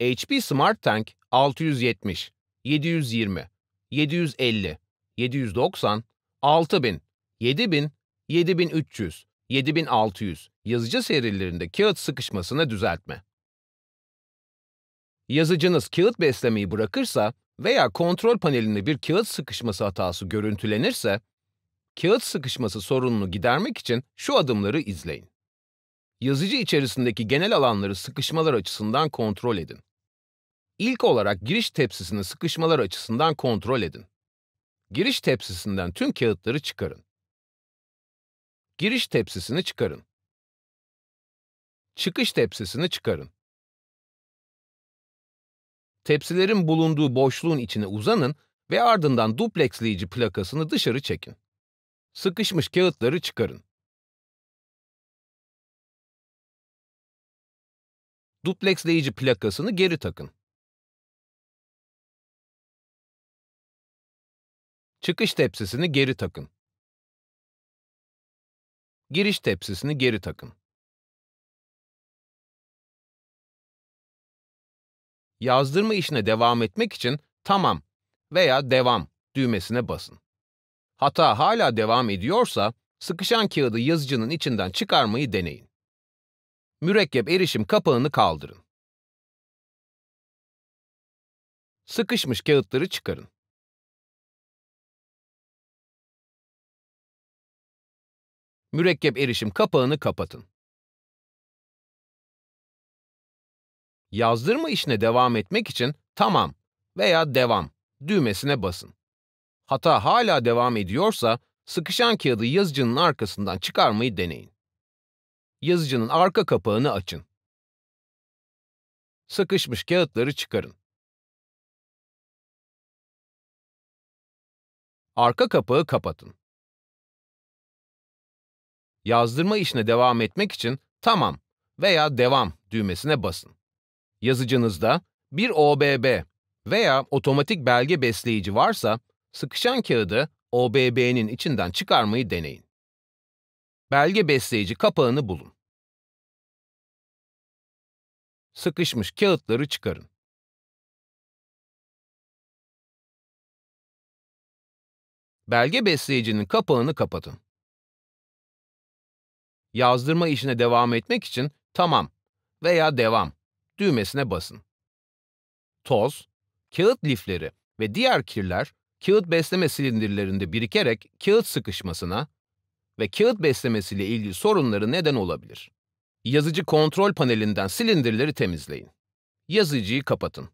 HP Smart Tank 670, 720, 750, 790, 6000, 7000, 7300, 7600 yazıcı serilerinde kağıt sıkışmasını düzeltme. Yazıcınız kağıt beslemeyi bırakırsa veya kontrol panelinde bir kağıt sıkışması hatası görüntülenirse, kağıt sıkışması sorununu gidermek için şu adımları izleyin. Yazıcı içerisindeki genel alanları sıkışmalar açısından kontrol edin. İlk olarak giriş tepsisini sıkışmalar açısından kontrol edin. Giriş tepsisinden tüm kağıtları çıkarın. Giriş tepsisini çıkarın. Çıkış tepsisini çıkarın. Tepsilerin bulunduğu boşluğun içine uzanın ve ardından duplexleyici plakasını dışarı çekin. Sıkışmış kağıtları çıkarın. Duplexleyici plakasını geri takın. Çıkış tepsisini geri takın. Giriş tepsisini geri takın. Yazdırma işine devam etmek için Tamam veya Devam düğmesine basın. Hata hala devam ediyorsa, sıkışan kağıdı yazıcının içinden çıkarmayı deneyin. Mürekkep erişim kapağını kaldırın. Sıkışmış kağıtları çıkarın. Mürekkep erişim kapağını kapatın. Yazdırma işine devam etmek için Tamam veya Devam düğmesine basın. Hata hala devam ediyorsa, sıkışan kağıdı yazıcının arkasından çıkarmayı deneyin. Yazıcının arka kapağını açın. Sıkışmış kağıtları çıkarın. Arka kapağı kapatın. Yazdırma işine devam etmek için Tamam veya Devam düğmesine basın. Yazıcınızda bir OBB veya otomatik belge besleyici varsa, sıkışan kağıdı OBB'nin içinden çıkarmayı deneyin. Belge besleyici kapağını bulun. Sıkışmış kağıtları çıkarın. Belge besleyicinin kapağını kapatın. Yazdırma işine devam etmek için Tamam veya Devam düğmesine basın. Toz, kağıt lifleri ve diğer kirler kağıt besleme silindirlerinde birikerek kağıt sıkışmasına ve kağıt beslemesiyle ilgili sorunları neden olabilir. Yazıcı kontrol panelinden silindirleri temizleyin. Yazıcıyı kapatın.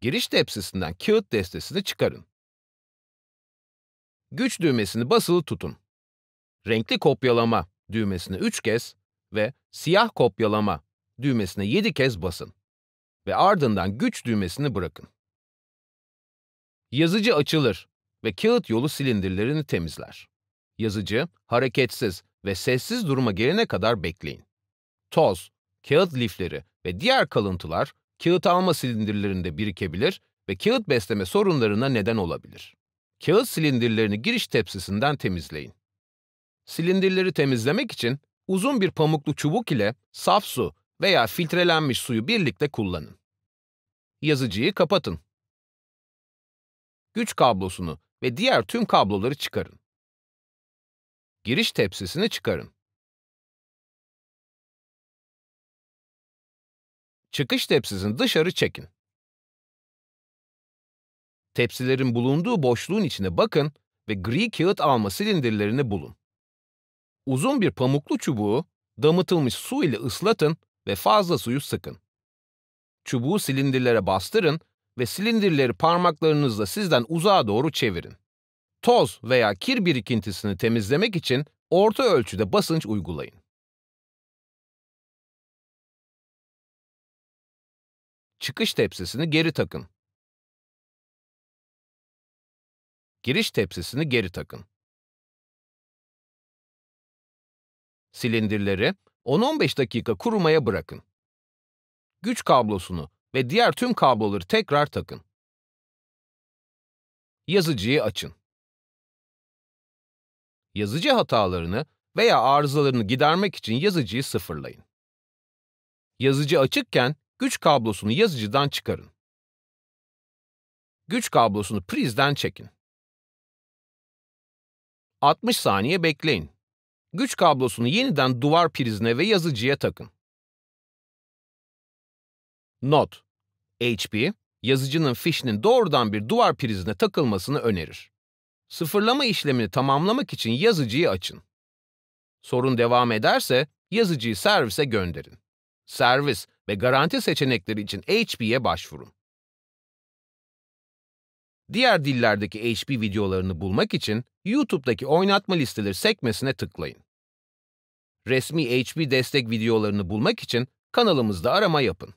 Giriş tepsisinden kağıt destesini çıkarın. Güç düğmesini basılı tutun. Renkli kopyalama düğmesini 3 kez ve siyah kopyalama düğmesine 7 kez basın ve ardından güç düğmesini bırakın. Yazıcı açılır ve kağıt yolu silindirlerini temizler. Yazıcı, hareketsiz ve sessiz duruma gelene kadar bekleyin. Toz, kağıt lifleri ve diğer kalıntılar kağıt alma silindirlerinde birikebilir ve kağıt besleme sorunlarına neden olabilir. Kağıt silindirlerini giriş tepsisinden temizleyin. Silindirleri temizlemek için uzun bir pamuklu çubuk ile saf su veya filtrelenmiş suyu birlikte kullanın. Yazıcıyı kapatın. Güç kablosunu ve diğer tüm kabloları çıkarın. Giriş tepsisini çıkarın. Çıkış tepsisini dışarı çekin. Tepsilerin bulunduğu boşluğun içine bakın ve gri kağıt alma silindirlerini bulun. Uzun bir pamuklu çubuğu damıtılmış su ile ıslatın ve fazla suyu sıkın. Çubuğu silindirlere bastırın ve silindirleri parmaklarınızla sizden uzağa doğru çevirin. Toz veya kir birikintisini temizlemek için orta ölçüde basınç uygulayın. Çıkış tepsisini geri takın. Giriş tepsisini geri takın. Silindirleri 10-15 dakika kurumaya bırakın. Güç kablosunu ve diğer tüm kabloları tekrar takın. Yazıcıyı açın. Yazıcı hatalarını veya arızalarını gidermek için yazıcıyı sıfırlayın. Yazıcı açıkken güç kablosunu yazıcıdan çıkarın. Güç kablosunu prizden çekin. 60 saniye bekleyin. Güç kablosunu yeniden duvar prizine ve yazıcıya takın. Not: HP, yazıcının fişinin doğrudan bir duvar prizine takılmasını önerir. Sıfırlama işlemini tamamlamak için yazıcıyı açın. Sorun devam ederse yazıcıyı servise gönderin. Servis ve garanti seçenekleri için HP'ye başvurun. Diğer dillerdeki HP videolarını bulmak için YouTube'daki oynatma listeleri sekmesine tıklayın. Resmi HP destek videolarını bulmak için kanalımızda arama yapın.